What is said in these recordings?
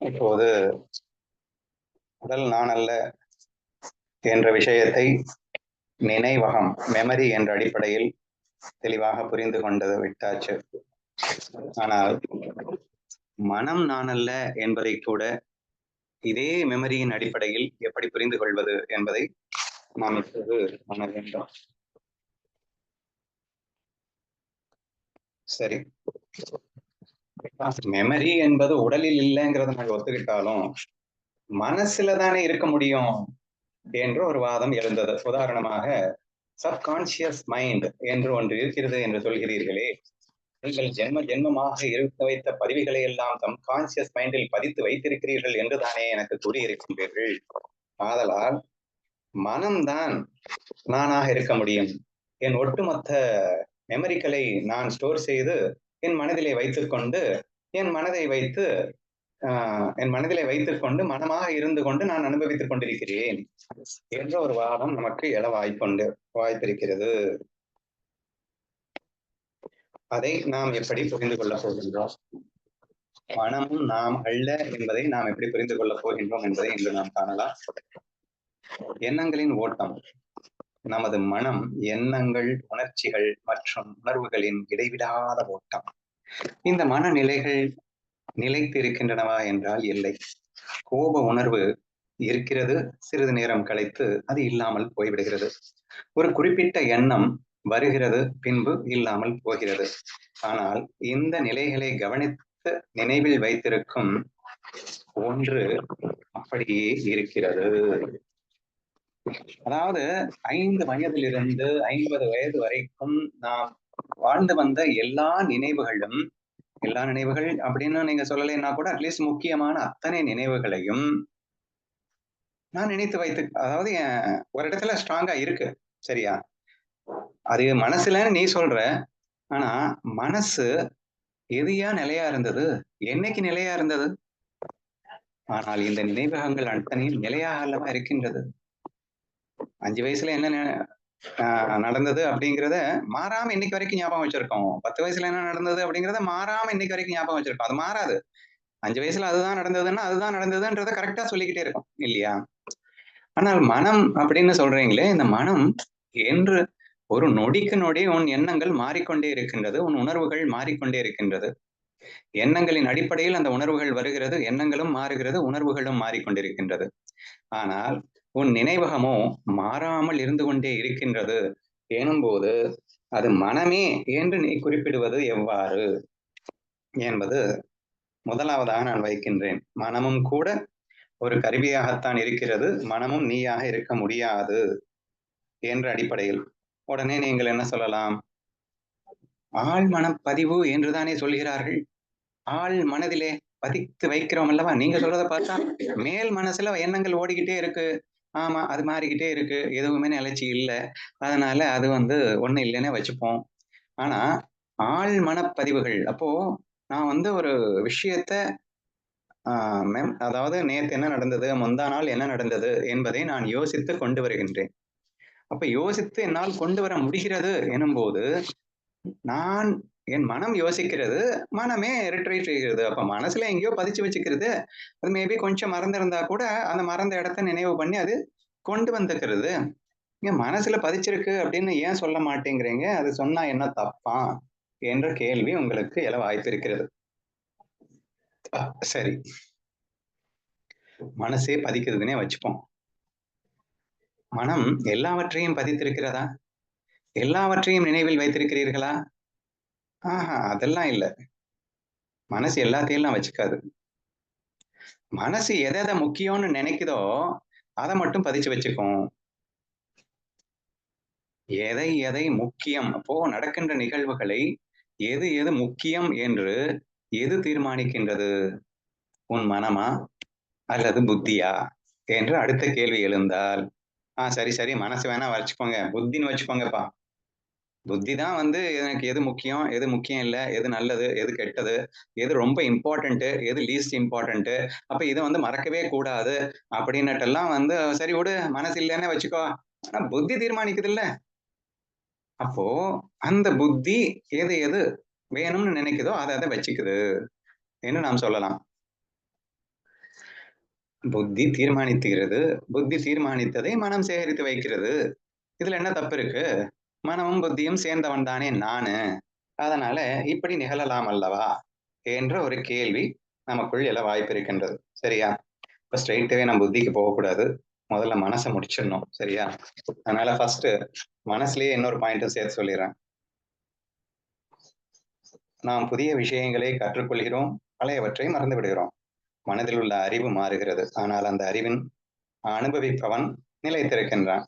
இப்போது உடல் நான் அல்ல என்ற விஷயத்தை நினைவகம் மெமரி என்ற அடிப்படையில் தெளிவாக புரிந்து கொண்டது விட்டாச்சு. ஆனால் மனம் நான் அல்ல என்பதை கூட இதே மெமரியின் அடிப்படையில் எப்படி புரிந்து கொள்வது என்பதை நாம் இப்போது காண வேண்டும். சரி. மெமரி என்பது உடலில் இல்லைங்கிறத நாங்க ஒத்துக்கிட்டாலும் மனசுல தானே இருக்க முடியும் என்று ஒரு வாதம் எழுந்தது. உதாரணமாக சப்கான்சியஸ் மைண்ட் என்று ஒன்று இருக்கிறது என்று சொல்கிறீர்களே. நீங்கள் ஜென்ம ஜென்மமாக இருக்க வைத்த பதிவுகளை எல்லாம் தம் கான்சியஸ் மைண்டில் பதித்து வைத்திருக்கிறீர்கள் என்று தானே எனக்கு கூறியிருக்கின்றீர்கள். ஆதலால் மனம்தான் நானாக இருக்க முடியும். என் ஒட்டுமொத்த மெமரிகளை நான் ஸ்டோர் செய்து என் மனதிலே வைத்துக்கொண்டு என் மனதை வைத்து ஆஹ் என் மனதிலே வைத்துக் கொண்டு மனமாக இருந்து கொண்டு நான் அனுபவித்துக் கொண்டிருக்கிறேன் என்ற ஒரு வாதம் நமக்கு எழ வாய்ப்புண்டு வாய்ப்பிருக்கிறது அதை நாம் எப்படி புரிந்து கொள்ளப் போகின்றோம்? மனமும் நாம் அல்ல என்பதை நாம் எப்படி புரிந்து கொள்ளப் போகின்றோம் என்பதை இன்று நாம் காணலாம். எண்ணங்களின் ஓட்டம். நமது மனம் எண்ணங்கள் உணர்ச்சிகள் மற்றும் உணர்வுகளின் இடைவிடாத ஓட்டம். இந்த மனநிலைகள் நிலைத்து இருக்கின்றனவா என்றால் இல்லை. கோப உணர்வு இருக்கிறது. சிறிது நேரம் கழித்து அது இல்லாமல் போய்விடுகிறது. ஒரு குறிப்பிட்ட எண்ணம் வருகிறது பின்பு இல்லாமல் போகிறது. ஆனால் இந்த நிலைகளை கவனித்து நினைவில் வைத்திருக்கும் ஒன்று அப்படியே இருக்கிறது. அதாவது ஐந்து வயதிலிருந்து ஐம்பது வயது வரைக்கும் நாம் வாழ்ந்து வந்த எல்லா நினைவுகளும் எல்லா நினைவுகள் அப்படின்னு நீங்க சொல்லலைன்னா கூட அட்லீஸ்ட் முக்கியமான அத்தனை நினைவுகளையும் நான் நினைத்து வைத்து அதாவது ஒரு இடத்துல ஸ்ட்ராங்கா இருக்கு சரியா? அது மனசுல நீ சொல்ற ஆனா மனசு எதையா நிலையா இருந்தது? என்னைக்கு நிலையா இருந்தது? ஆனால் இந்த நினைவகங்கள் அத்தனையும் நிலையாக அல்லவா இருக்கின்றது? அஞ்சு வயசுல என்ன நடந்தது அப்படிங்கிறத மாறாம இன்னைக்கு வரைக்கும் ஞாபகம் வச்சிருக்கோம். பத்து வயசுல என்ன நடந்தது அப்படிங்கிறத மாறாம இன்னைக்கு வரைக்கும் ஞாபகம் வச்சிருக்கோம். அது மாறாது. அஞ்சு வயசுல அதுதான் நடந்ததுன்னா அதுதான் நடந்ததுன்றத கரெக்டா சொல்லிக்கிட்டே இருக்கும் இல்லையா? ஆனால் மனம் அப்படின்னு சொல்றீங்களே இந்த மனம் என்று ஒரு நொடிக்கு நொடி உன் எண்ணங்கள் மாறிக்கொண்டே இருக்கின்றது உன் உணர்வுகள் மாறிக்கொண்டே இருக்கின்றது. எண்ணங்களின் அடிப்படையில் அந்த உணர்வுகள் வருகிறது எண்ணங்களும் மாறுகிறது உணர்வுகளும் மாறிக்கொண்டிருக்கின்றது. ஆனால் உன் நினைவகமோ மாறாமல் இருந்து கொண்டே இருக்கின்றது. எனும்போது அது மனமே என்று நீ குறிப்பிடுவது எவ்வாறு? என்பது முதலாவதாக நான் வைக்கின்றேன். மனமும் கூட ஒரு கருவியாகத்தான் இருக்கிறது. மனமும் நீயாக இருக்க முடியாது என்ற அடிப்படையில். உடனே நீங்கள் என்ன சொல்லலாம்? ஆள் மனப்பதிவு என்றுதானே சொல்கிறார்கள். ஆள் மனதிலே பதித்து வைக்கிறோம் அல்லவா? நீங்க சொல்றத பார்த்தா மேல் மனசுல எண்ணங்கள் ஓடிக்கிட்டே இருக்கு. ஆமா அது மாறிக்கிட்டே இருக்கு. எதுவுமே நிலைச்சி இல்லை. அதனால அது வந்து ஒண்ணு இல்லைன்னே வச்சுப்போம். ஆனா ஆள் மனப்பதிவுகள். அப்போ நான் வந்து ஒரு விஷயத்த ஆஹ் மேம் அதாவது நேத்து என்ன நடந்தது முந்தா நாள் என்ன நடந்தது என்பதை நான் யோசித்து கொண்டு வருகின்றேன். அப்ப யோசித்து என்னால் கொண்டு வர முடிகிறது எனும்போது நான் என் மனம் யோசிக்கிறது மனமே ரிட்ரீட் செய்கிறது. அப்ப மனசுல எங்கேயோ பதிச்சு வச்சுக்கிறது அது மேபி கொஞ்சம் மறந்திருந்தா கூட அந்த மறந்த இடத்த நினைவு பண்ணி அது கொண்டு வந்துக்கிறது. இங்க மனசுல பதிச்சிருக்கு அப்படின்னு ஏன் சொல்ல மாட்டேங்கிறீங்க? அது சொன்னா என்ன தப்பா? என்ற கேள்வி உங்களுக்கு எல வாய்ப்பு இருக்கிறது. சரி. மனசே பதிக்குதுன்னே வச்சுப்போம். மனம் எல்லாவற்றையும் பதித்திருக்கிறதா? எல்லாவற்றையும் நினைவில் வைத்திருக்கிறீர்களா? ஆஹா அதெல்லாம் இல்ல. மனசு எல்லாத்தையும் வச்சுக்காது. மனசு எதை எதை முக்கியம்னு நினைக்குதோ அதை மட்டும் பதிச்சு வச்சுக்கும். எதை எதை முக்கியம் அப்போ நடக்கின்ற நிகழ்வுகளை எது எது முக்கியம் என்று எது தீர்மானிக்கின்றது? உன் மனமா அல்லது புத்தியா? என்று அடுத்த கேள்வி எழுந்தால். ஆஹ் சரி சரி மனசு வேணா வச்சுக்கோங்க. புத்தின்னு வச்சுக்கோங்கப்பா. புத்தி தான் வந்து எனக்கு எது முக்கியம் எது முக்கியம் இல்லை எது நல்லது எது கெட்டது எது ரொம்ப இம்பார்ட்டன்ட்டு எது லீஸ்ட் இம்பார்ட்டன்ட்டு அப்போ இதை வந்து மறக்கவே கூடாது அப்படின்னுட்டெல்லாம் வந்து சரி விடு மனசு இல்லைன்னே வச்சுக்கோ. ஆனா புத்தி தீர்மானிக்குது இல்ல. அப்போ அந்த புத்தி எது எது வேணும்னு நினைக்குதோ அதை அதை வச்சுக்குது என்று நாம் சொல்லலாம். புத்தி தீர்மானித்துகிறது புத்தி தீர்மானித்ததை மனம் சேகரித்து வைக்கிறது. இதுல என்ன தப்பு இருக்கு? மனமும் புத்தியும் சேர்ந்தவன் தானே நானு? அதனால இப்படி நிகழலாம் அல்லவா? என்ற ஒரு கேள்வி நமக்குள் எல்லாம் வாய்ப்பு இருக்கின்றது. சரியா? இப்ப ஸ்ட்ரைட்டாவே நம்ம புத்திக்கு போகக்கூடாது. முதல்ல மனசை முடிச்சிடணும். சரியா? அதனால ஃபர்ஸ்ட் மனசுலயே இன்னொரு பாயிண்ட்டும் சேர்த்து சொல்லிடுறேன். நாம் புதிய விஷயங்களை கற்றுக்கொள்கிறோம். பழையவற்றை மறந்து விடுகிறோம் மனதில் உள்ள அறிவு மாறுகிறது. ஆனால் அந்த அறிவின் அனுபவிப்பவன் நிலைத்திருக்கின்றான்.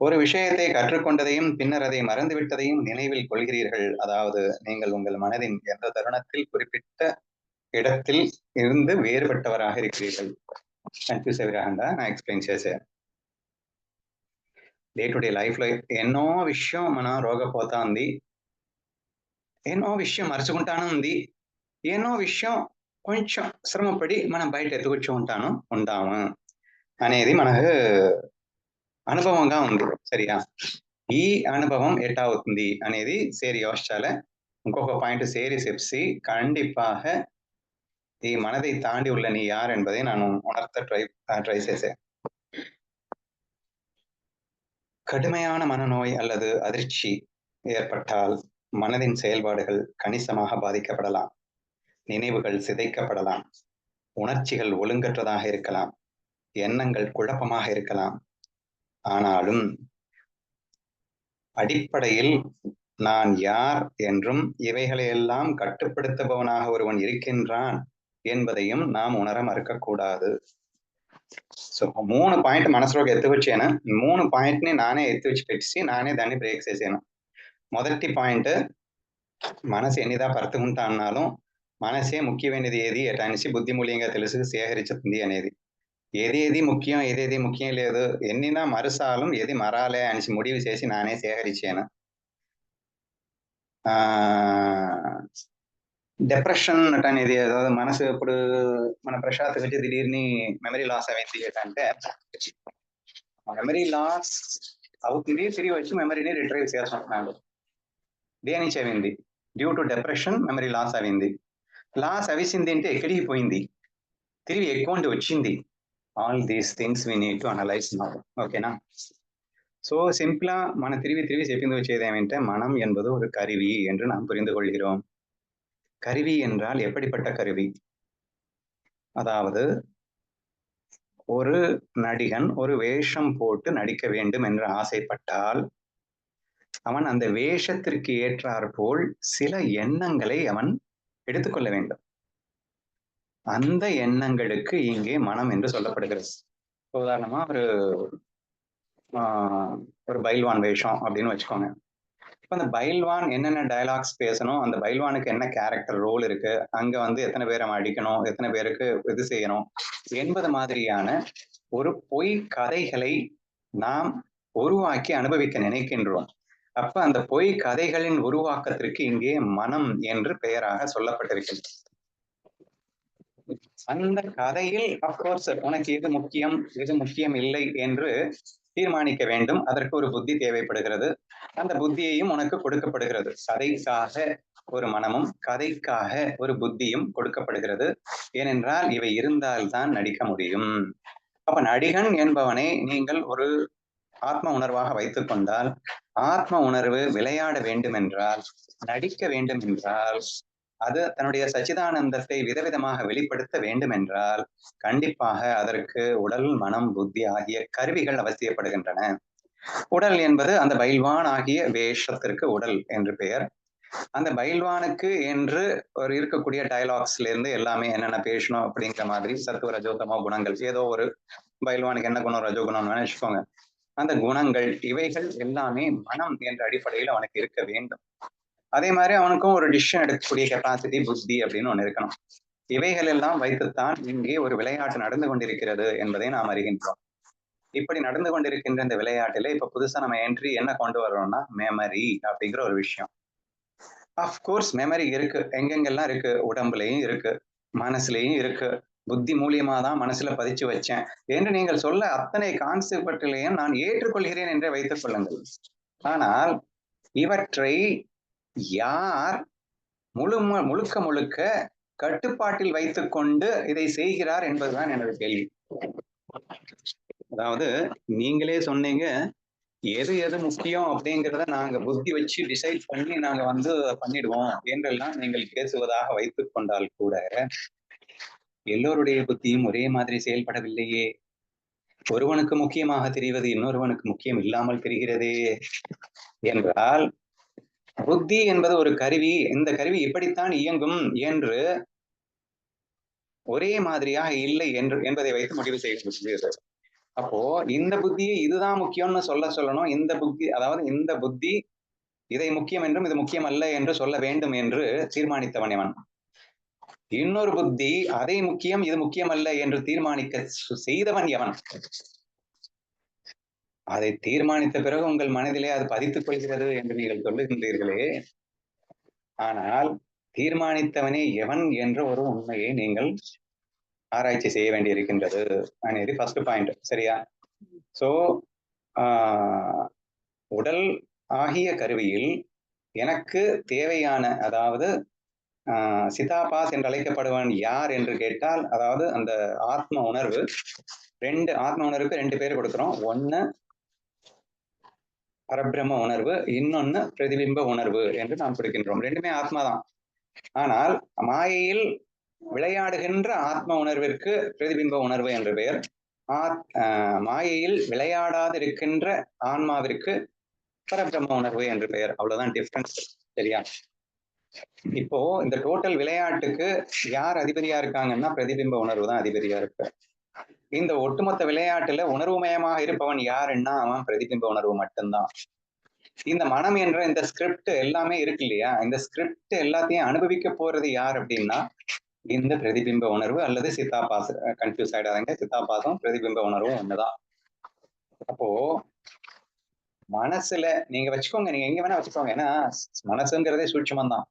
ஒரு விஷயத்தை கற்றுக்கொண்டதையும் பின்னர் அதை மறந்துவிட்டதையும் நினைவில் கொள்கிறீர்கள் அதாவது நீங்கள் உங்கள் மனதின் எந்த தருணத்தில் குறிப்பிட்ட இடத்தில் இருந்து வேறுபட்டவராக இருக்கிறீர்கள் కన్ఫ్యూజ్ అవి రాకుండా నా ఎక్స్ప్లెయిన్ చేసే డే టు డే లైఫ్లో ఎన్నో విషయం మనం రోగపోతా ఉంది ఎన్నో విషయం మరచుకుంటాను ఉంది ఎన్నో విషయం కొంచెం శ్రమపడి మనం బయట ఎత్తుకొచ్చి ఉంటాను ఉంటాము అనేది మనకు అనుభవంగా ఉంది సరియా ఈ అనుభవం ఎట్టా అవుతుంది అనేది సేరి யோசிச்சால ఇంకొక பாயிண்ட் சேரி செப்சி கண்டிப்பாக ఈ மனதை தாண்டி உள்ள நீ யார் என்பதை நான் உணர்த்த ட்ரை ட்ரை செய்தேன் கடுமையான மனநோய் அல்லது அதிர்ச்சி ஏற்பட்டால் மனதின் செயல்பாடுகள் கணிசமாக பாதிக்கப்படலாம் நினைவுகள் சிதைக்கப்படலாம் உணர்ச்சிகள் ஒழுங்கற்றதாக இருக்கலாம் எண்ணங்கள் குழப்பமாக இருக்கலாம் ஆனாலும் அடிப்படையில் நான் யார் என்றும் இவைகளையெல்லாம் கட்டுப்படுத்துபவனாக ஒருவன் இருக்கின்றான் என்பதையும் நாம் உணர மறுக்கக்கூடாது సో మూడు పాయింట్ మనసులోకి ఎత్తుకొచ్చాను మూడు పాయింట్ ని నానే ఎత్తుకొచ్చి పెట్టేసి నానే దాన్ని బ్రేక్ చేశాను మొదటి పాయింట్ మనసు ఎన్నిదా పరతుకుంటా అన్నాలో మనసే ముఖ్యమైనది ఏది అనేసి బుద్ధిమూల్యంగా తెలుసు సేకరించుతుంది అనేది ఏదేది ముఖ్యం ఏదేది ముఖ్యం లేదు. ఎన్నినా మరుసాలం ఏది మరాలే అనేసి ముడివి చేసి నానే సేకరించాను. డిప్రెషన్ అనేది ఏదో మనసు ఇప్పుడు మన ప్రశాంత్ గురించి దిలీర్ని మెమరీ లాస్ అయింది అంటే మెమరీ లాస్ అవుతుంది తిరిగి వచ్చి మెమరీని రిట్రైవ్ చేసుకుంటున్నాడు దేని చెవింది due to depression memory loss అయింది. లాస్ అవిసింది అంటే ఎక్కడికి పోయింది? తిరిగి అకౌంట్ వచ్చింది. all these things we need to analyse now ఓకేనా ஸோ சிம்பிளா மன திருவி திருவி செப்பிந்து வச்சது ஏமென்ட்டு மனம் என்பது ஒரு கருவி என்று நாம் புரிந்து கொள்கிறோம் கருவி என்றால் எப்படிப்பட்ட கருவி அதாவது ஒரு நடிகன் ஒரு வேஷம் போட்டு நடிக்க வேண்டும் என்று ஆசைப்பட்டால் அவன் அந்த வேஷத்திற்கு ஏற்றாற்போல் சில எண்ணங்களை அவன் எடுத்துக்கொள்ள வேண்டும் அந்த எண்ணங்களுக்கு இங்கே மனம் என்று சொல்லப்படுகிறது. உதாரணமா ஒரு ஒரு பைல்வான் வேஷம் அப்படின்னு வச்சுக்கோங்க. இப்போ அந்த பைல்வான் என்னென்ன டயலாக்ஸ் பேசணும் அந்த பைல்வானுக்கு என்ன கேரக்டர் ரோல் இருக்கு அங்க வந்து எத்தனை பேரை அடிக்கணும் எத்தனை பேருக்கு இது செய்யணும் என்பது மாதிரியான ஒரு பொய் கதைகளை நாம் உருவாக்கி அனுபவிக்க நினைக்கின்றோம். அப்ப அந்த பொய் கதைகளின் உருவாக்கத்திற்கு இங்கே மனம் என்று பெயராக சொல்லப்பட்டிருக்கின்றது அந்த கதையில் அப்கோர்ஸ் உனக்கு எது முக்கியம் எது முக்கியம் இல்லை என்று தீர்மானிக்க வேண்டும். அதற்கு ஒரு புத்தி தேவைப்படுகிறது. அந்த புத்தியையும் உனக்கு கொடுக்கப்படுகிறது. கதைக்காக ஒரு மனமும் கதைக்காக ஒரு புத்தியும் கொடுக்கப்படுகிறது. ஏனென்றால் இவை இருந்தால்தான் நடிக்க முடியும். அப்ப நடிகன் என்பவனை நீங்கள் ஒரு ஆத்ம உணர்வாக வைத்துக் கொண்டால் ஆத்ம உணர்வு விளையாட வேண்டும் என்றால் நடிக்க வேண்டும் என்றால் அது தன்னுடைய சச்சிதானந்தத்தை விதவிதமாக வெளிப்படுத்த வேண்டும் என்றால் கண்டிப்பாக அதற்கு உடல் மனம் புத்தி ஆகிய கருவிகள் அவசியப்படுகின்றன. உடல் என்பது அந்த பைல்வான் ஆகிய வேஷத்திற்கு உடல் என்று பெயர். அந்த பயில்வானுக்கு என்று ஒரு இருக்கக்கூடிய டயலாக்ஸ்ல இருந்து எல்லாமே என்னென்ன பேசணும் அப்படிங்கிற மாதிரி சத்துவ ரஜோத்தமோ குணங்கள் ஏதோ ஒரு பயில்வானுக்கு என்ன குணம் ரஜோ குணம்னு நினைச்சுக்கோங்க அந்த குணங்கள் இவைகள் எல்லாமே மனம் என்ற அடிப்படையில் அவனுக்கு இருக்க வேண்டும். அதே மாதிரி அவனுக்கும் ஒரு டிசிஷன் எடுக்கக்கூடிய கெப்பாசிட்டி புத்தி அப்படின்னு ஒன்று இருக்கணும். இவைகள் எல்லாம் வைத்துத்தான் இங்கே ஒரு விளையாட்டு நடந்து கொண்டிருக்கிறது என்பதை நாம் அறிகின்றோம். இப்படி நடந்து கொண்டிருக்கின்ற இந்த விளையாட்டுல இப்ப புதுசா நம்ம என்ட்ரி என்ன கொண்டு வர்றோம்னா மெமரி அப்படிங்கிற ஒரு விஷயம். அஃப்கோர்ஸ் மெமரி இருக்கு. எங்கெங்கெல்லாம் இருக்கு? உடம்புலையும் இருக்கு. மனசுலயும் இருக்கு. புத்தி மூலியமா தான் மனசுல பதிச்சு வச்சேன். என்று நீங்கள் சொல்ல அத்தனை கான்செப்ட்லையும் நான் ஏற்றுக்கொள்கிறேன் என்றே வைத்துக் கொள்ளுங்கள். ஆனால் இவற்றை யார் முழு முழுக்க முழுக்க கட்டுப்பாட்டில் வைத்துக்கொண்டு இதை செய்கிறார் என்பதுதான் எனது கேள்வி. அதாவது நீங்களே சொன்னீங்க எது எது முக்கியம் அப்படிங்கிறத நாங்க புத்தி வச்சு டிசைட் பண்ணி நாங்க வந்து பண்ணிடுவோம் என்றெல்லாம் நீங்கள் பேசுவதாக வைத்துக் கொண்டால் கூட எல்லோருடைய புத்தியும் ஒரே மாதிரி செயல்படவில்லையே. ஒருவனுக்கு முக்கியமாக தெரிவது இன்னொருவனுக்கு முக்கியம் இல்லாமல் தெரிகிறதே. என்றால் புத்தி என்பது ஒரு கருவி. இந்த கருவி இப்படித்தான் இயங்கும் என்று ஒரே மாதிரியாக இல்லை என்று என்பதை வைத்து முடிவு செய்ய அப்போ இந்த புத்தியை இதுதான் முக்கியம்னு சொல்ல சொல்லணும். இந்த புத்தி அதாவது இந்த புத்தி இதை முக்கியம் என்றும் இது முக்கியம் அல்ல என்று சொல்ல வேண்டும் என்று தீர்மானித்தவன் இவன். இன்னொரு புத்தி அதை முக்கியம் இது முக்கியம் அல்ல என்று தீர்மானிக்க செய்தவன் எவன் அதை தீர்மானித்த பிறகு உங்கள் மனதிலே அது பதித்துக் கொள்கிறது என்று நீங்கள் சொல்லுகின்றீர்களே. ஆனால் தீர்மானித்தவனே எவன் என்ற ஒரு உண்மையை நீங்கள் ஆராய்ச்சி செய்ய வேண்டியிருக்கின்றது. இது ஃபர்ஸ்ட் பாயிண்ட் சரியா? சோ உடல் ஆகிய கருவியில் எனக்கு தேவையான அதாவது சிதாபாஸ் என்று அழைக்கப்படுவன் யார் என்று கேட்டால் அதாவது அந்த ஆத்ம உணர்வு ரெண்டு ஆத்ம உணர்வுக்கு ரெண்டு பேர் கொடுக்குறோம். ஒன்னு பரபிரம்ம உணர்வு இன்னொன்னு பிரதிபிம்ப உணர்வு என்று நாம் கொடுக்கின்றோம் ரெண்டுமே ஆத்மா தான் ஆனால் மாயையில் விளையாடுகின்ற ஆத்ம உணர்விற்கு பிரதிபிம்ப உணர்வு என்று பெயர். மாயையில் விளையாடாது இருக்கின்ற ஆன்மாவிற்கு பரபிரம்ம உணர்வு என்று பெயர். அவ்வளவுதான் டிஃப்ரென்ஸ் சரியா? இப்போ இந்த டோட்டல் விளையாட்டுக்கு யார் அதிபதியா இருக்காங்கன்னா பிரதிபிம்ப உணர்வு தான் அதிபதியா இருக்கு இந்த ஒட்டுமொத்த விளையாட்டுல உணர்வுமயமாக இருப்பவன் யாருன்னா அவன் பிரதிபிம்ப உணர்வு மட்டும்தான். இந்த மனம் என்ற இந்த ஸ்கிரிப்ட் எல்லாமே இருக்கு இல்லையா? இந்த ஸ்கிரிப்ட் எல்லாத்தையும் அனுபவிக்க போறது யார் அப்படின்னா இந்த பிரதிபிம்ப உணர்வு அல்லது சித்தாபாச கன்ஃபியூஸ் ஆயிடாதீங்க. சித்தாபாசம் பிரதிபிம்ப உணர்வும் ஒண்ணுதான். அப்போ மனசுல நீங்க வச்சுக்கோங்க நீங்க எங்க வேணா வச்சுக்கோங்க. ஏன்னா மனசுங்கிறதே சூட்சமம் தான்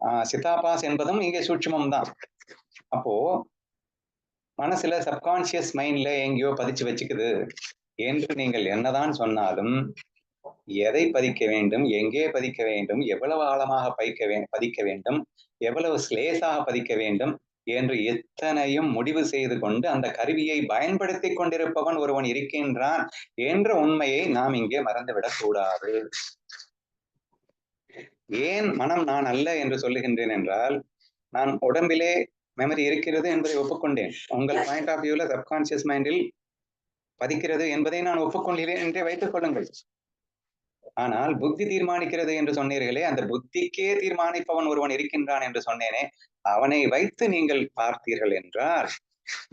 ஆஹ் சித்தாபாஸ் என்பதும் இங்கே சூட்சமம் தான் அப்போ மனசுல சப்கான்சியஸ் மைண்ட்ல எங்கேயோ பதிச்சு வச்சுக்குது. என்று நீங்கள் என்னதான் சொன்னாலும் எதை பதிக்க வேண்டும் எங்கே பதிக்க வேண்டும் எவ்வளவு ஆழமாக பதிக்க வே பதிக்க வேண்டும் எவ்வளவு ஸ்லேசாக பதிக்க வேண்டும் என்று எத்தனையும் முடிவு செய்து கொண்டு அந்த கருவியை பயன்படுத்தி கொண்டிருப்பவன் ஒருவன் இருக்கின்றான் என்ற உண்மையை நாம் இங்கே மறந்துவிடக் கூடாது. ஏன் மனம் நான் அல்ல என்று சொல்லுகின்றேன் என்றால் நான் உடம்பிலே மெமரி இருக்கிறது என்பதை ஒப்புக்கொண்டேன். உங்கள் பாயிண்ட் ஆஃப் வியூல சப்கான்சியஸ் மைண்டில் பதிக்கிறது என்பதை நான் ஒப்புக்கொள்கிறேன் என்றே வைத்துக் கொள்ளுங்கள். ஆனால் புத்தி தீர்மானிக்கிறது என்று சொன்னீர்களே அந்த புத்திக்கே தீர்மானிப்பவன் ஒருவன் இருக்கின்றான் என்று சொன்னேனே அவனை வைத்து நீங்கள் பார்த்தீர்கள் என்றால்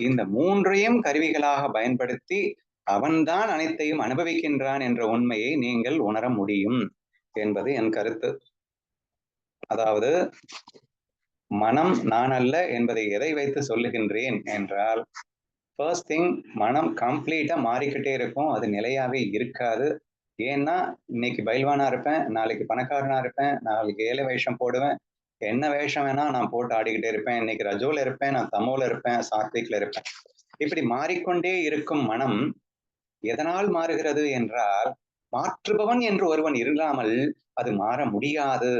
இந்த மூன்றையும் கருவிகளாக பயன்படுத்தி அவன்தான் அனைத்தையும் அனுபவிக்கின்றான் என்ற உண்மையை நீங்கள் உணர முடியும் என்பது என் கருத்து. அதாவது மனம் நான் அல்ல என்பதை எதை வைத்து சொல்லுகின்றேன் என்றால் ஃபர்ஸ்ட் திங் மனம் கம்ப்ளீட்டா மாறிக்கிட்டே இருக்கும். அது நிலையாவே இருக்காது. ஏன்னா இன்னைக்கு பைல்வானா இருப்பேன் நாளைக்கு பணக்காரனா இருப்பேன் நாளைக்கு ஏழை வேஷம் போடுவேன். என்ன வேஷம் வேணா நான் போட்டு ஆடிக்கிட்டே இருப்பேன். இன்னைக்கு ரஜோல இருப்பேன் நான் தமோல இருப்பேன் சாத்விக்ல இருப்பேன். இப்படி மாறிக்கொண்டே இருக்கும் மனம் எதனால் மாறுகிறது என்றால் மாற்றுபவன் என்று ஒருவன் இல்லாமல் அது மாற முடியாது.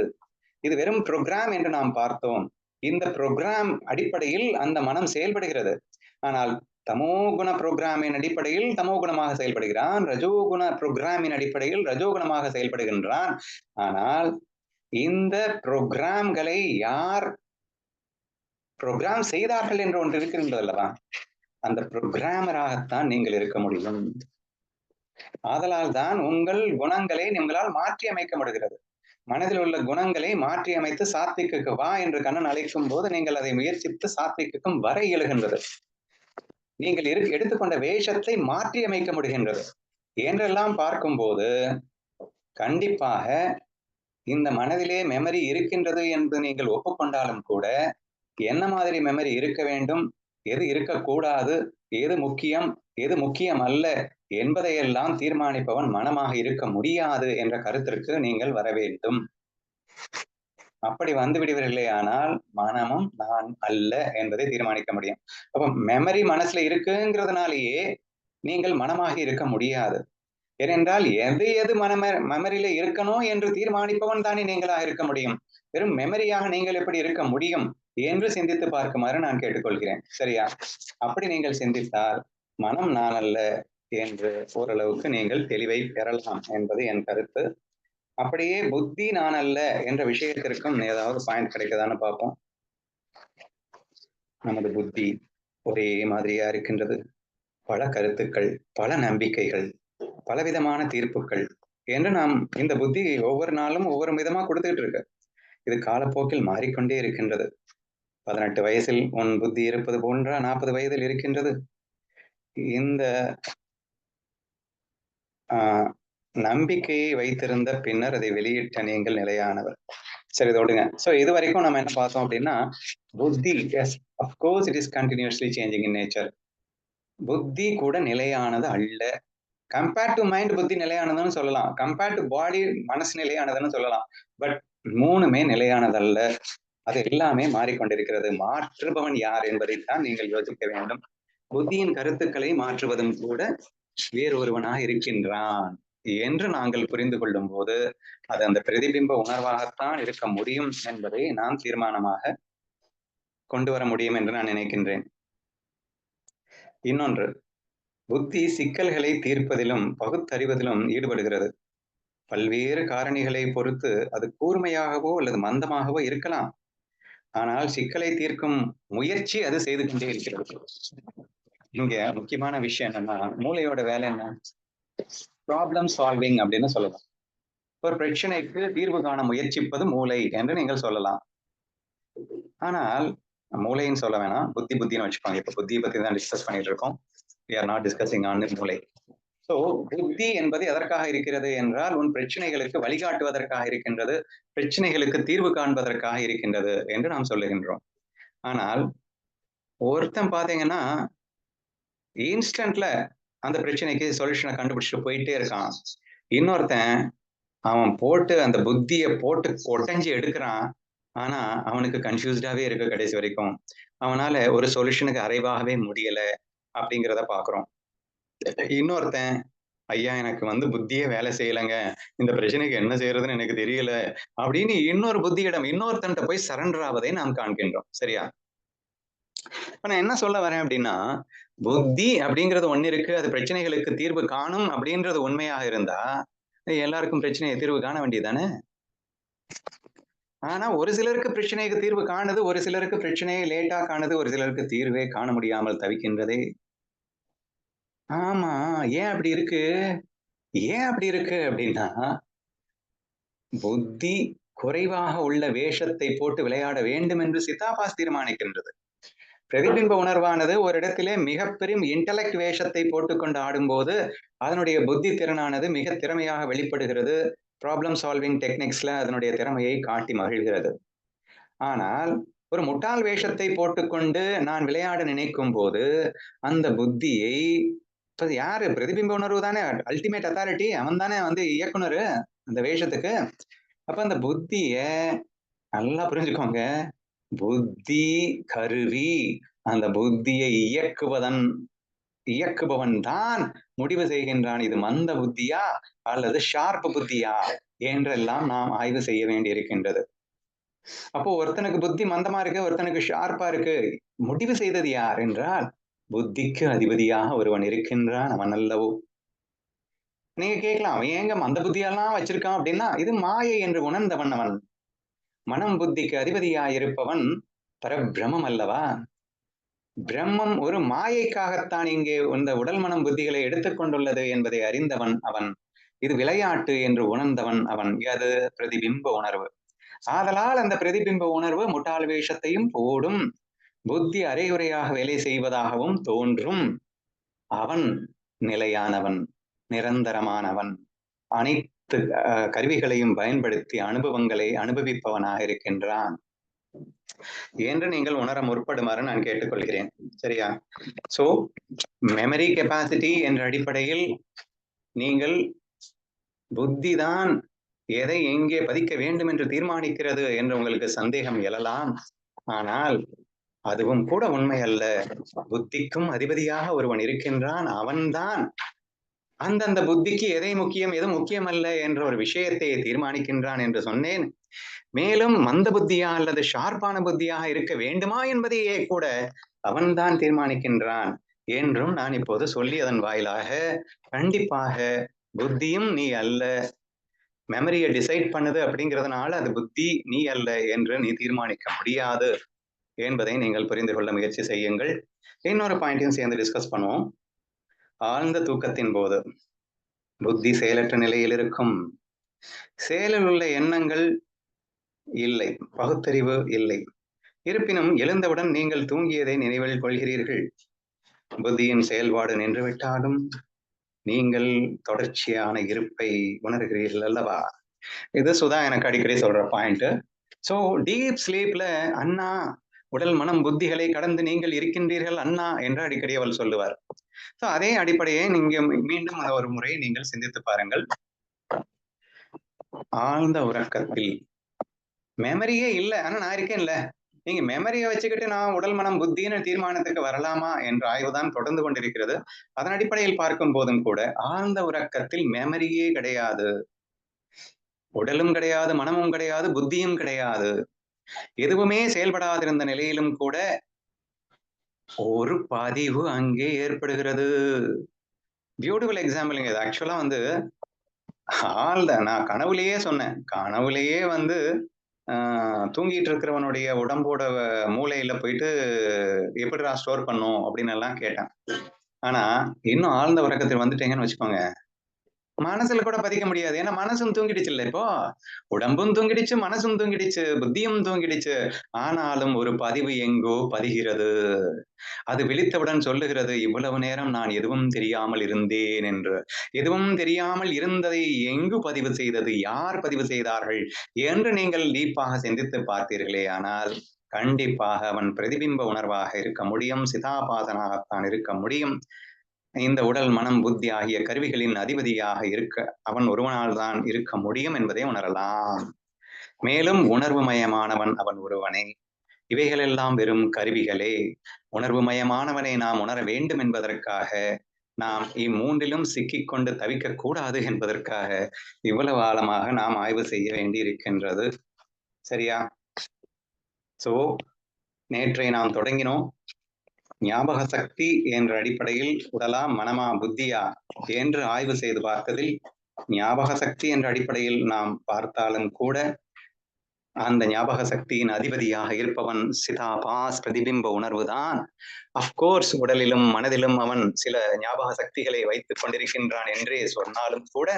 இது வெறும் ப்ரோக்ராம் என்று நாம் பார்த்தோம். இந்த ப்ரோக்ராம் அடிப்படையில் அந்த மனம் செயல்படுகிறது. ஆனால் தமோகுண புரோகிராமின் அடிப்படையில் தமோகுணமாக செயல்படுகிறான். ரஜோகுண புரோகிராமின் அடிப்படையில் ரஜோகுணமாக செயல்படுகின்றான். ஆனால் இந்த புரோகிராம்களை யார் புரோகிராம் செய்தார்கள் என்று ஒன்று இருக்கின்றது அல்லவா? அந்த புரோகிராமராகத்தான் நீங்கள் இருக்க முடியும். ஆதலால் தான் உங்கள் குணங்களை உங்களால் மாற்றி அமைக்க முடிகிறது. மனதில் உள்ள குணங்களை மாற்றி அமைத்து சாத்விக்கு வா என்று கண்ணன் அழைக்கும் போது நீங்கள் அதை முயற்சித்து சாத்விக்கும் வர இயலுகின்றது. நீங்கள் இரு எடுத்துக்கொண்ட வேஷத்தை மாற்றி அமைக்க முடிகின்றது. என்றெல்லாம் பார்க்கும்போது கண்டிப்பாக இந்த மனதிலே மெமரி இருக்கின்றது என்று நீங்கள் ஒப்புக்கொண்டாலும் கூட என்ன மாதிரி மெமரி இருக்க வேண்டும் எது இருக்கக்கூடாது எது முக்கியம் எது முக்கியம் அல்ல என்பதையெல்லாம் தீர்மானிப்பவன் மனமாக இருக்க முடியாது என்ற கருத்திற்கு நீங்கள் வர வேண்டும். அப்படி வந்து விடுவீர்களே ஆனால் மனமும் நான் அல்ல என்பதை தீர்மானிக்க முடியும். அப்ப மெமரி மனசுல இருக்குங்கிறதுனாலேயே நீங்கள் மனமாக இருக்க முடியாது. ஏனென்றால் எது எது மனம மெமரியில இருக்கணும் என்று தீர்மானிப்பவன் தானே நீங்களாக இருக்க முடியும். வெறும் மெமரியாக நீங்கள் எப்படி இருக்க முடியும் என்று சிந்தித்து பார்க்குமாறு நான் கேட்டுக்கொள்கிறேன். சரியா? அப்படி நீங்கள் சிந்தித்தால் மனம் நான் அல்ல என்று ஓரளவுக்கு நீங்கள் தெளிவை பெறலாம் என்பது என் கருத்து. அப்படியே புத்தி நான் அல்ல என்ற விஷயத்திற்கும் ஏதாவது பாயிண்ட் கிடைக்குதான்னு பார்ப்போம். நமது புத்தி ஒரே மாதிரியா இருக்கின்றது. பல கருத்துக்கள் பல நம்பிக்கைகள் பலவிதமான தீர்ப்புகள் என்று நாம் இந்த புத்தி ஒவ்வொரு நாளும் ஒவ்வொரு விதமா கொடுத்துட்டு இருக்கு. இது காலப்போக்கில் மாறிக்கொண்டே இருக்கின்றது. பதினெட்டு வயசில் உன் புத்தி இருப்பது போன்ற நாற்பது வயதில் இருக்கின்றது. இந்த ஆஹ் நம்பிக்கையை வைத்திருந்த பின்னர் அதை வெளியிட்ட நீங்கள் நிலையானவர். சரி தொடுங்க சோ இது வரைக்கும் நம்ம என்ன பார்த்தோம் அப்படின்னா புத்தி yes of course it is continuously changing in nature புத்தி கூட நிலையானது அல்ல. கம்பேர்ட் டு மைண்ட் புத்தி நிலையானதுன்னு சொல்லலாம். கம்பேர்ட் டு பாடி மனசு நிலையானதுன்னு சொல்லலாம். பட் மூணுமே நிலையானதல்ல. அது எல்லாமே மாறிக்கொண்டிருக்கிறது. மாற்றுபவன் யார் என்பதைத்தான் நீங்கள் யோசிக்க வேண்டும். புத்தியின் கருத்துக்களை மாற்றுவதும் கூட வேறொருவனாக இருக்கின்றான் என்று நாங்கள் புரிந்து கொள்ளும் போது அது அந்த பிரதிபிம்ப உணர்வாகத்தான் இருக்க முடியும் என்பதை நாம் தீர்மானமாக கொண்டு வர முடியும் என்று நான் நினைக்கின்றேன். இன்னொன்று புத்தி சிக்கல்களை தீர்ப்பதிலும் பகுத்தறிவதிலும் ஈடுபடுகிறது. பல்வேறு காரணிகளை பொறுத்து அது கூர்மையாகவோ அல்லது மந்தமாகவோ இருக்கலாம். ஆனால் சிக்கலை தீர்க்கும் முயற்சி அது செய்து கொண்டே இருக்கிறது. இங்க முக்கியமான விஷயம் என்னன்னா மூளையோட வேலை என்ன? ப்ராப்ளம் சால்விங் அப்படின்னு சொல்லலாம். ஒரு பிரச்சனைக்கு தீர்வு காண முயற்சிப்பது மூளை என்று நீங்கள் சொல்லலாம். ஆனால் மூளைன்னு சொல்ல வேணாம். புத்தி புத்தின்னு வச்சுக்கோங்க. இப்ப புத்தியை பத்தி தான் டிஸ்கஸ் பண்ணிட்டு இருக்கோம். We are not discussing on மூளை. சோ புத்தி என்பது எதற்காக இருக்கிறது என்றால் உன் பிரச்சனைகளுக்கு வழிகாட்டுவதற்காக இருக்கின்றது பிரச்சனைகளுக்கு தீர்வு காண்பதற்காக இருக்கின்றது என்று நாம் சொல்லுகின்றோம். ஆனால் ஒருத்தன் பாத்தீங்கன்னா இன்ஸ்டன்ட்ல அந்த பிரச்சனைக்கு சொல்யூஷனை கண்டுபிடிச்சிட்டு போயிட்டே இருக்கான். இன்னொருத்தன் அவன் போட்டு அந்த புத்திய போட்டு கொட்டஞ்சி எடுக்கிறான். ஆனா அவனுக்கு கன்ஃபியூஸ்டாவே இருக்கு கடைசி வரைக்கும். அவனால ஒரு சொல்யூஷனுக்கு அறைவாகவே முடியல அப்படிங்கிறத பாக்குறோம். இன்னொருத்தன் ஐயா எனக்கு வந்து புத்தியே வேலை செய்யலைங்க. இந்த பிரச்சனைக்கு என்ன செய்யறதுன்னு எனக்கு தெரியல. அப்படின்னு இன்னொரு புத்தியிடம் இன்னொருத்தன்ட்ட போய் சரண்டர் ஆவதை நாம் காண்கின்றோம். சரியா? இப்ப நான் என்ன சொல்ல வரேன் அப்படின்னா புத்தி அப்படிங்கிறது ஒண்ணு இருக்கு அது பிரச்சனைகளுக்கு தீர்வு காணும் அப்படின்றது உண்மையாக இருந்தா எல்லாருக்கும் பிரச்சனையை தீர்வு காண வேண்டியதானே ஆனா ஒரு சிலருக்கு பிரச்சனைக்கு தீர்வு காணுது ஒரு சிலருக்கு பிரச்சனையை லேட்டா காணுது ஒரு சிலருக்கு தீர்வே காண முடியாமல் தவிக்கின்றதே. ஆமா ஏன் அப்படி இருக்கு? ஏன் அப்படி இருக்கு அப்படின்னா புத்தி குறைவாக உள்ள வேஷத்தை போட்டு விளையாட வேண்டும் என்று சித்தாபாஸ் தீர்மானிக்கின்றது. பிரதிபிம்ப உணர்வானது ஒரு இடத்திலே மிக பெரும் இன்டலெக்ட் வேஷத்தை போட்டுக்கொண்டு ஆடும்போது அதனுடைய புத்தி திறனானது மிக திறமையாக வெளிப்படுகிறது. ப்ராப்ளம் சால்விங் டெக்னிக்ஸ்ல அதனுடைய திறமையை காட்டி மகிழ்கிறது. ஆனால் ஒரு முட்டாள் வேஷத்தை போட்டுக்கொண்டு நான் விளையாட நினைக்கும் போது அந்த புத்தியை இப்போ யாரு? பிரதிபிம்ப உணர்வு தானே? அல்டிமேட் அத்தாரிட்டி அவன் தானே வந்து இயக்குனர் அந்த வேஷத்துக்கு. அப்ப அந்த புத்திய நல்லா புரிஞ்சுக்கோங்க. புத்தி கருவி. அந்த புத்தியை இயக்குவதன் இயக்குபவன் தான் முடிவு செய்கின்றான். இது மந்த புத்தியா அல்லது ஷார்ப் புத்தியா என்றெல்லாம் நாம் ஆய்வு செய்ய வேண்டியிருக்கின்றது. அப்போ ஒருத்தனுக்கு புத்தி மந்தமா இருக்கு ஒருத்தனுக்கு ஷார்ப்பா இருக்கு. முடிவு செய்தது யார் என்றால் புத்திக்கு அதிபதியாக ஒருவன் இருக்கின்றான். அவன் அல்லவோ? நீங்க கேட்கலாம் அவன் ஏங்க மந்த புத்தியெல்லாம் வச்சிருக்கான் அப்படின்னா இது மாயை என்று உணர்ந்தவன் அவன். மனம் புத்திக்கு அதிபதியாயிருப்பவன் பரபிரமம் அல்லவா பிரம்மம் ஒரு மாயைக்காகத்தான் இங்கே இந்த உடல் மனம் புத்திகளை எடுத்துக்கொண்டுள்ளது என்பதை அறிந்தவன் அவன். இது விளையாட்டு என்று உணர்ந்தவன் அவன். அது பிரதிபிம்ப உணர்வு. ஆதலால் அந்த பிரதிபிம்ப உணர்வு முட்டாள் வேஷத்தையும் போடும். புத்தி அரைகுறையாக வேலை செய்வதாகவும் தோன்றும். அவன் நிலையானவன் நிரந்தரமானவன். அனைத்து கருவிகளையும் பயன்படுத்தி அனுபவங்களை அனுபவிப்பவனாக இருக்கின்றான். என்று நீங்கள் உணர முற்படுமாறு நான் கேட்டுக்கொள்கிறேன். சரியா? சோ மெமரி கெப்பாசிட்டி என்ற அடிப்படையில் நீங்கள் புத்தி தான் எதை எங்கே பதிக்க வேண்டும் என்று தீர்மானிக்கிறது என்று உங்களுக்கு சந்தேகம் எழலாம். ஆனால் அதுவும் கூட உண்மை அல்ல புத்திக்கும் அதிபதியாக ஒருவன் இருக்கின்றான். அவன்தான் அந்தந்த புத்திக்கு எதை முக்கியம் எது முக்கியமல்ல என்ற ஒரு விஷயத்தை தீர்மானிக்கின்றான் என்று சொன்னேன். மேலும் மந்த புத்தியா அல்லது ஷார்ப்பான புத்தியாக இருக்க வேண்டுமா என்பதையே கூட அவன்தான் தீர்மானிக்கின்றான் என்றும் நான் இப்போது சொல்லியதன் வாயிலாக கண்டிப்பாக புத்தியும் நீ அல்ல. மெமரியை டிசைட் பண்ணுது அப்படிங்கிறதுனால அது புத்தி நீ அல்ல என்று நீ தீர்மானிக்க முடியாது என்பதை நீங்கள் புரிந்து கொள்ள முயற்சி செய்யுங்கள். இன்னொரு பாயிண்டையும் சேர்ந்து டிஸ்கஸ் பண்ணுவோம். ஆழ்ந்த தூக்கத்தின் போது புத்தி செயலற்ற நிலையில் இருக்கும். செயலில் உள்ள எண்ணங்கள் இல்லை பகுத்தறிவு இல்லை. இருப்பினும் எழுந்தவுடன் நீங்கள் தூங்கியதை நினைவில் கொள்கிறீர்கள். புத்தியின் செயல்பாடு நின்றுவிட்டாலும் நீங்கள் தொடர்ச்சியான இருப்பை உணர்கிறீர்கள் அல்லவா? இது சுதா எனக்கு அடிக்கடி சொல்ற பாயிண்ட் சோ டீப் ஸ்லீப்ல அண்ணா உடல் மனம் புத்திகளை கடந்து நீங்கள் இருக்கின்றீர்கள் அண்ணா என்று அடிக்கடி அவள் சொல்லுவார். சோ அதே அடிப்படையை நீங்க மீண்டும் ஒரு முறை நீங்கள் சிந்தித்து பாருங்கள். ஆழ்ந்த உறக்கத்தில். மெமரியே இல்லை. ஆனா நான் இருக்கேன்ல. நீங்க மெமரியை வச்சுக்கிட்டு நான் உடல் மனம் புத்தின்னு தீர்மானத்துக்கு வரலாமா என்ற ஆய்வு தான் தொடர்ந்து கொண்டிருக்கிறது. அதன் அடிப்படையில் பார்க்கும் போதும் கூட ஆழ்ந்த உறக்கத்தில் மெமரியே கிடையாது. உடலும் கிடையாது மனமும் கிடையாது புத்தியும் கிடையாது. எதுவுமே செயல்படாதிருந்த நிலையிலும் கூட ஒரு பதிவு அங்கே ஏற்படுகிறது. பியூட்டிஃபுல் எக்ஸாம்பிளுங்க இது ஆக்சுவலா வந்து ஆழ்ந்த நான் கனவுலயே சொன்னேன். கனவுலயே வந்து தூங்கிட்டு இருக்கிறவனுடைய உடம்போட மூளையில போயிட்டு எப்படிடா ஸ்டோர் பண்ணும் அப்படின்னு எல்லாம் கேட்டேன். ஆனா இன்னும் ஆழ்ந்த உறக்கத்தில் வந்துட்டீங்கன்னு வச்சுக்கோங்க. மனசுல கூட பதிக்க முடியாது. ஏன்னா மனசும் தூங்கிடுச்சு இல்ல இப்போ. உடம்பும் தூங்கிடுச்சு மனசும் தூங்கிடுச்சு புத்தியும் தூங்கிடுச்சு. ஆனாலும் ஒரு பதிவு எங்கோ பதிகிறது. அது விழித்தவுடன் சொல்லுகிறது இவ்வளவு நேரம் நான் எதுவும் தெரியாமல் இருந்தேன் என்று. எதுவும் தெரியாமல் இருந்ததை எங்கு பதிவு செய்தது? யார் பதிவு செய்தார்கள்? என்று நீங்கள் டீப்பாக சிந்தித்து பார்த்தீர்களே ஆனால் கண்டிப்பாக அவன் பிரதிபிம்ப உணர்வாக இருக்க முடியும். சிதாபாசனாகத்தான் இருக்க முடியும். இந்த உடல் மனம் புத்தி ஆகிய கருவிகளின் அதிபதியாக இருக்க அவன் ஒருவனால் தான் இருக்க முடியும் என்பதை உணரலாம். மேலும் உணர்வு மயமானவன் அவன் ஒருவனே. இவைகளெல்லாம் வெறும் கருவிகளே. உணர்வு மயமானவனை நாம் உணர வேண்டும் என்பதற்காக நாம் இம்மூன்றிலும் சிக்கிக்கொண்டு தவிக்க கூடாது என்பதற்காக இவ்வளவு ஆழமாக நாம் ஆய்வு செய்ய வேண்டி இருக்கின்றது சரியா? சோ நேற்றை நாம் தொடங்கினோம். ஞாபக சக்தி என்ற அடிப்படையில் உடலா மனமா புத்தியா என்று ஆய்வு செய்து பார்த்ததில் ஞாபக சக்தி என்ற அடிப்படையில் நாம் பார்த்தாலும் கூட அந்த ஞாபக சக்தியின் அதிபதியாக இருப்பவன் சிதாபாஸ் பிரதிபிம்ப உணர்வுதான். அப்கோர்ஸ் உடலிலும் மனதிலும் அவன் சில ஞாபக சக்திகளை வைத்துக் கொண்டிருக்கின்றான் என்றே சொன்னாலும் கூட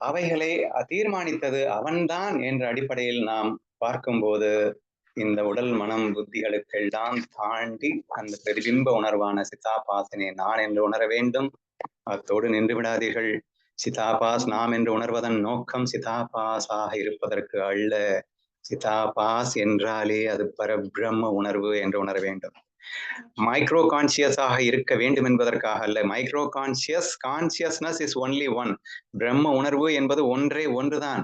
அவைகளை தீர்மானித்தது அவன்தான் என்ற அடிப்படையில் நாம் பார்க்கும்போது இந்த உடல் மனம் புத்திகளுக்கெல்லாம் தாண்டி அந்த பிரதிபிம்ப உணர்வான சிதாபாசனை நான் என்று உணர வேண்டும். அத்தோடு நின்று விடாதீர்கள். சிதாபாஸ் நாம் என்று உணர்வதன் நோக்கம் சிதாபாஸாக இருப்பதற்கு அல்ல. சிதாபாஸ் என்றாலே அது பரபிரம்ம உணர்வு என்று உணர வேண்டும். மைக்ரோ கான்சியஸாக இருக்க வேண்டும் என்பதற்காக அல்ல. Micro conscious consciousness is only one பிரம்ம உணர்வு என்பது ஒன்றே ஒன்றுதான்.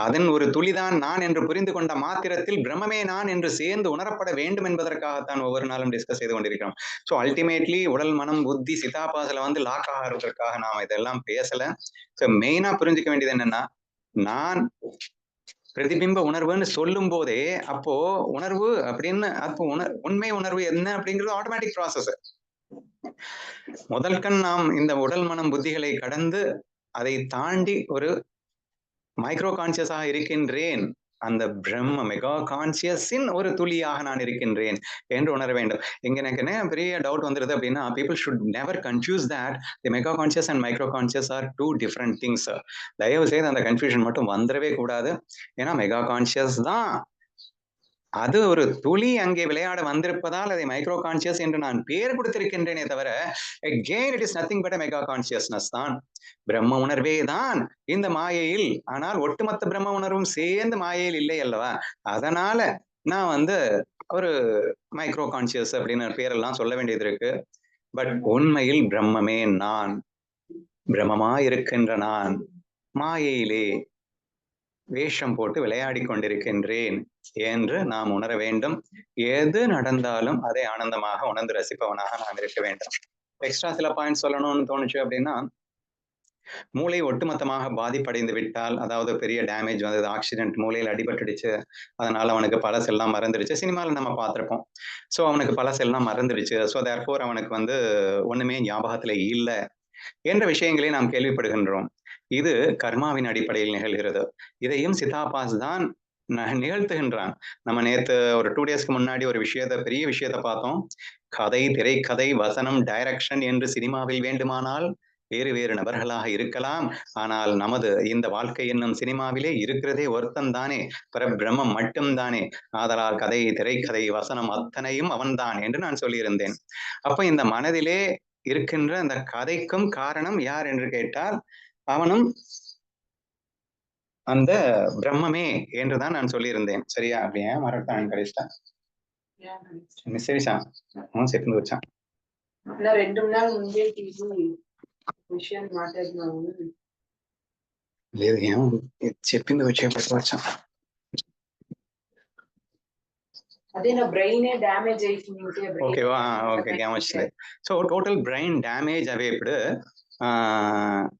அதன் ஒரு துளிதான் நான் என்று புரிந்து கொண்ட மாத்திரத்தில் பிரம்மமே நான் என்று சேர்ந்து உணரப்பட வேண்டும் என்பதற்காகத்தான் ஒவ்வொரு நாளும் டிஸ்கஸ் செய்து கொண்டிருக்கிறோம். ஸோ அல்டிமேட்லி உடல் மனம் புத்தி சிதாபாசில வந்து லாக் ஆகிறதுக்காக நாம் இதெல்லாம் பேசல. ஸோ மெயினா புரிஞ்சுக்க வேண்டியது என்னன்னா நான் பிரதிபிம்ப உணர்வுன்னு சொல்லும் போதே அப்போ உணர்வு அப்படின்னு அப்போ உணர் உண்மை உணர்வு என்ன அப்படிங்கிறது ஆட்டோமேட்டிக் ப்ராசஸ் முதல் கண் நாம் இந்த உடல் மனம் புத்திகளை கடந்து அதை தாண்டி ஒரு மைக்ரோ கான்சியஸாக இருக்கின்றேன். அந்த பிரம்ம மெகா கான்சியஸின் ஒரு துளியாக நான் இருக்கின்றேன் என்று உணர வேண்டும். இங்க எனக்கு என்ன பெரிய டவுட் வந்துருது அப்படின்னா people should never confuse that the mega conscious and micro conscious are two different things தயவு செய்து அந்த கன்ஃபியூஷன் மட்டும் வந்துடவே கூடாது. ஏன்னா மெகா கான்சியஸ் தான் அது ஒரு துளி அங்கே விளையாட வந்திருப்பதால் அதை மைக்ரோ கான்சியஸ் என்று நான் பேர் கொடுத்திருக்கின்றேனே தவிர again it is nothing but mega consciousness தான். பிரம்ம உணர்வே தான் இந்த மாயையில். ஆனால் ஒட்டுமொத்த பிரம்ம உணர்வும் சேர்ந்து மாயையில் இல்லை அல்லவா? அதனால நான் வந்து ஒரு மைக்ரோ கான்சியஸ் அப்படின்னு பேரெல்லாம் சொல்ல வேண்டியது இருக்கு. பட் உண்மையில் பிரம்மமே நான். பிரம்மமா இருக்கின்ற நான். மாயையிலே வேஷம் போட்டு விளையாடி கொண்டிருக்கின்றேன் என்று நாம் உணர வேண்டும். எது நடந்தாலும் அதை ஆனந்தமாக உணர்ந்து ரசிப்பவனாக நாம் இருக்க வேண்டும். எக்ஸ்ட்ரா சில பாயிண்ட் சொல்லணும்னு தோணுச்சு அப்படின்னா மூளை ஒட்டுமொத்தமாக பாதிப்படைந்து விட்டால் அதாவது பெரிய டேமேஜ் வந்தது ஆக்சிடென்ட் மூளையில் அடிபட்டுடுச்சு அதனால அவனுக்கு பழசெல்லாம் மறந்துடுச்சு. சினிமாவில் நம்ம பார்த்துருப்போம். ஸோ அவனுக்கு பழசெல்லாம் மறந்துடுச்சு. ஸோ தேர்ஃபோர் அவனுக்கு வந்து ஒண்ணுமே ஞாபகத்துல இல்லை என்ற விஷயங்களை நாம் கேள்விப்படுகின்றோம். இது கர்மாவின் அடிப்படையில் நிகழ்கிறது. இதையும் சிதாபாஸ் தான் நிகழ்த்துகின்றான். நம்ம நேத்து ஒரு டூ டேஸ்க்கு முன்னாடி ஒரு விஷயத்த பெரிய விஷயத்த பார்த்தோம். கதை திரைக்கதை வசனம் டைரக்ஷன் என்று சினிமாவில் வேண்டுமானால் வேறு வேறு நபர்களாக இருக்கலாம். ஆனால் நமது இந்த வாழ்க்கை என்னும் சினிமாவிலே இருக்கிறதே ஒருத்தன் தானே. பரபிரம்மம் மட்டும்தானே. ஆதலால் கதை திரைக்கதை வசனம் அத்தனையும் அவன்தான் என்று நான் சொல்லியிருந்தேன். அப்ப இந்த மனதிலே இருக்கின்ற அந்த கதைக்கும் காரணம் யார் என்று கேட்டால் அவனும் அந்த பிரம்மமே என்றுதான் நான் சொல்லியிருந்தேன் சரியா அப்படியே மறட்டான் கடைசிட்டா மிஸ் சரிச்சான் அவன் செத்து வச்சான் ఇలా రెండు నాలుగు ముందే తీసి విషయాన్ని మాట్లాడినాము లేదు ఏం చెప్పింది వచ్చేపట్టు వచ్చాం అదే నా బ్రెయిన్ డ్యామేజ్ అయిపోయింది ఓకేవా ఓకే జ్ఞాపకం వచ్చింది సో టోటల్ பிரைன் டேமேஜ் ஆவே ఇప్పుడు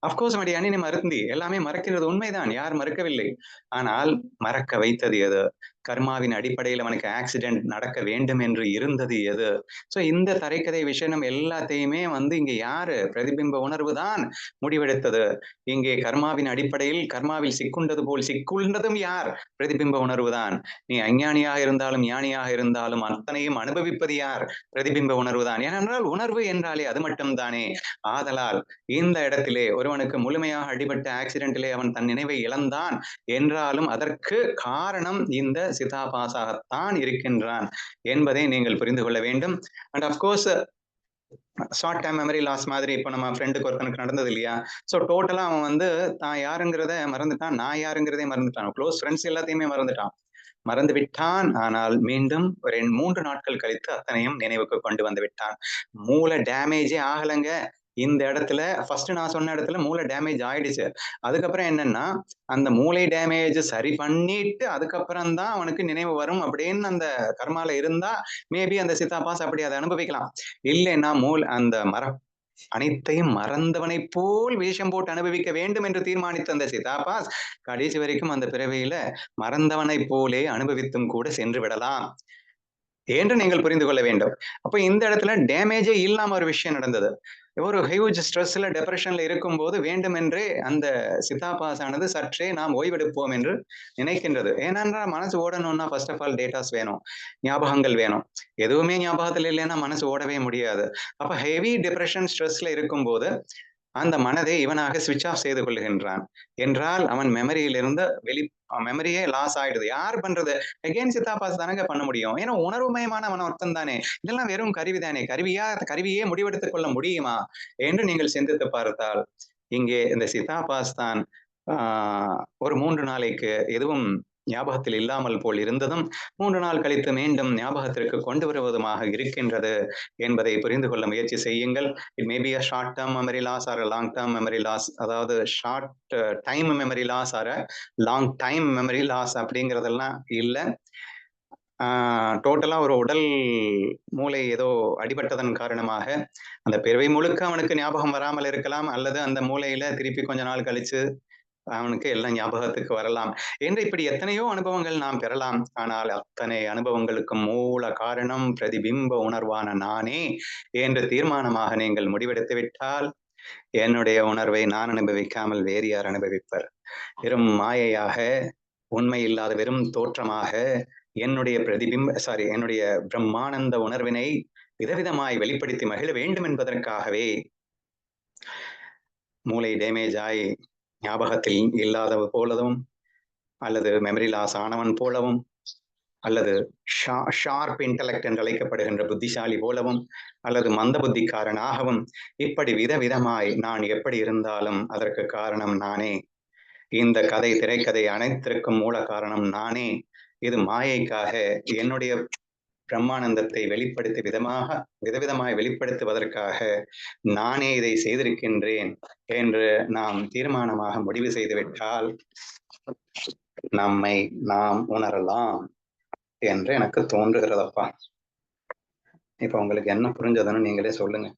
அப்கோர்ஸ் மடி அணினை மறந்தி எல்லாமே மறக்கிறது உண்மைதான். யார் மறக்கவில்லை? ஆனால் மறக்க வைத்தது எது? கர்மாவின் அடிப்படையில் அவனுக்கு ஆக்சிடென்ட் நடக்க வேண்டும் என்று இருந்தது எது? சோ இந்த தரைக்கதை விஷயம் எல்லாத்தையுமே வந்து இங்கே யாரு? பிரதிபிம்ப உணர்வு தான் முடிவெடுத்தது. இங்கே கர்மாவின் அடிப்படையில் கர்மாவில் சிக்குண்டது போல் சிக்குண்டதும் யார்? பிரதிபிம்ப உணர்வு தான். நீ அஞ்ஞானியாக இருந்தாலும் ஞானியாக இருந்தாலும் அத்தனையும் அனுபவிப்பது யார்? பிரதிபிம்ப உணர்வு தான். ஏனென்றால் உணர்வு என்றாலே அது மட்டும்தானே. ஆதலால் இந்த இடத்திலே ஒருவனுக்கு முழுமையாக அடிபட்ட ஆக்சிடென்ட்டிலே அவன் தன் நினைவை இழந்தான். என்றாலும் அதற்கு காரணம் இந்த சிதாபாசாகத்தான் இருக்கின்றான் என்பதை நீங்கள் புரிந்து கொள்ள வேண்டும். And of course short time memory loss மாதிரி இப்போ நம்ம ஃப்ரெண்டுக்கு ஒருத்தனுக்கு நடந்தது இல்லையா? ஸோ டோட்டலா அவன் வந்து தான் யாருங்கிறத மறந்துட்டான் நான் யாருங்கிறதே மறந்துட்டான். க்ளோஸ் ஃப்ரெண்ட்ஸ் எல்லாத்தையுமே மறந்துட்டான். மறந்து விட்டான் ஆனால் மீண்டும் ஒரு மூன்று நாட்கள் கழித்து அத்தனையும் நினைவுக்கு கொண்டு வந்து விட்டான். மூளை டேமேஜே ஆகலைங்க. இந்த இடத்துல ஃபர்ஸ்ட் நான் சொன்ன இடத்துல மூளை டேமேஜ் ஆயிடுச்சு. அதுக்கப்புறம் என்னன்னா அந்த மூளை டேமேஜ் சரி பண்ணிட்டு அதுக்கப்புறம் தான் அவனுக்கு நினைவு வரும் அப்படின்னு அந்த கர்மால இருந்தா மேபி அந்த சித்தாபாஸ் அப்படி அதை அனுபவிக்கலாம். இல்லைன்னா மூல் அந்த மர அனைத்தையும் மறந்தவனை போல் வேஷம் போட்டு அனுபவிக்க வேண்டும் என்று தீர்மானித்த அந்த சிதாபாஸ் கடைசி வரைக்கும் அந்த பிறவியில மறந்தவனை போலே அனுபவித்தும் கூட சென்று விடலாம் என்று நீங்கள் புரிந்து கொள்ள வேண்டும். அப்ப இந்த இடத்துல டேமேஜே இல்லாம ஒரு விஷயம் நடந்தது. ஒரு ஹியூஜ் ஸ்ட்ரெஸ்ல டெப்ரெஷன்ல இருக்கும்போது வேண்டுமென்றே அந்த சித்தாபாஸ் ஆனது சற்றே நாம் ஓய்வெடுப்போம் என்று நினைக்கின்றது. ஏனென்றால் மனசு ஓடணும்னா ஃபர்ஸ்ட் ஆஃப் ஆல் டேட்டாஸ் வேணும். ஞாபகங்கள் வேணும். எதுவுமே ஞாபகத்தில் இல்லைன்னா மனசு ஓடவே முடியாது. அப்ப ஹெவி டிப்ரெஷன் ஸ்ட்ரெஸ்ல இருக்கும்போது அந்த மனதை இவனாக சுவிட்ச் ஆஃப் செய்து கொள்கின்றான். என்றால் அவன் மெமரியிலிருந்து வெளி மெமரியே லாஸ் ஆயிடுது. யார் பண்றது? அகெயின் சித்தாபாஸ் தானங்க பண்ண முடியும். ஏன்னா உணர்வுமயமான மன அர்த்தம் தானே. இதெல்லாம் வெறும் கருவி தானே. கருவியா கருவியே முடிவெடுத்துக் கொள்ள முடியுமா? என்று நீங்கள் சிந்தித்து பார்த்தால் இங்கே இந்த சித்தாபாஸ் தான் ஆஹ் ஒரு மூன்று நாளைக்கு எதுவும் ஞாபகத்தில் இல்லாமல் போல் இருந்ததும் மூன்று நாள் கழித்து மீண்டும் ஞாபகத்திற்கு கொண்டு வருவதுமாக இருக்கின்றது என்பதை புரிந்து கொள்ள முயற்சி செய்யுங்கள். It may be a short term memory loss or long term memory loss அதாவது short time memory loss or long time memory loss அப்படிங்கிறதெல்லாம் இல்லை. டோட்டலாக ஒரு உடல் மூளை ஏதோ அடிபட்டதன் காரணமாக அந்த பிறவை முழுக்க அவனுக்கு ஞாபகம் வராமல் இருக்கலாம். அல்லது அந்த மூளையில திருப்பி கொஞ்ச நாள் கழிச்சு அவனுக்கு எல்லாம் ஞாபகத்துக்கு வரலாம். என்று இப்படி எத்தனையோ அனுபவங்கள் நாம் பெறலாம். ஆனால் அத்தனை அனுபவங்களுக்கு மூல காரணம் பிரதிபிம்ப உணர்வான நானே என்று தீர்மானமாக நீங்கள் முடிவெடுத்து விட்டால் என்னுடைய உணர்வை நான் அனுபவிக்காமல் வேறு யார் அனுபவிப்பர்? வெறும் மாயையாக உண்மை இல்லாத வெறும் தோற்றமாக என்னுடைய பிரதிபிம்ப சாரி என்னுடைய பிரம்மானந்த உணர்வினை விதவிதமாய் வெளிப்படுத்தி மகிழ வேண்டும் என்பதற்காகவே மூளை டேமேஜ் ஆகி ஞாபகத்தில் இல்லாதவ போலவும் அல்லது மெமரி லாஸ் ஆனவன் போலவும் அல்லது ஷார்ப் இன்டலெக்ட் என்று அழைக்கப்படுகின்ற புத்திசாலி போலவும் அல்லது மந்த புத்திக்காரனாகவும் இப்படி விதவிதமாய் நான் எப்படி இருந்தாலும் அதற்கு காரணம் நானே. இந்த கதை திரைக்கதை அனைத்திற்கும் மூல காரணம் நானே. இது மாயைக்காக என்னுடைய பிரம்மானந்தத்தை வெளிப்படுத்தி விதமாக விதவிதமாய் வெளிப்படுத்துவதற்காக நானே இதை செய்திருக்கின்றேன் என்று நாம் தீர்மானமாக முடிவு செய்துவிட்டால் நம்மை நாம் உணரலாம் என்று எனக்கு தோன்றுகிறதப்பா. இப்ப உங்களுக்கு என்ன புரிஞ்சதுன்னு நீங்களே சொல்லுங்க.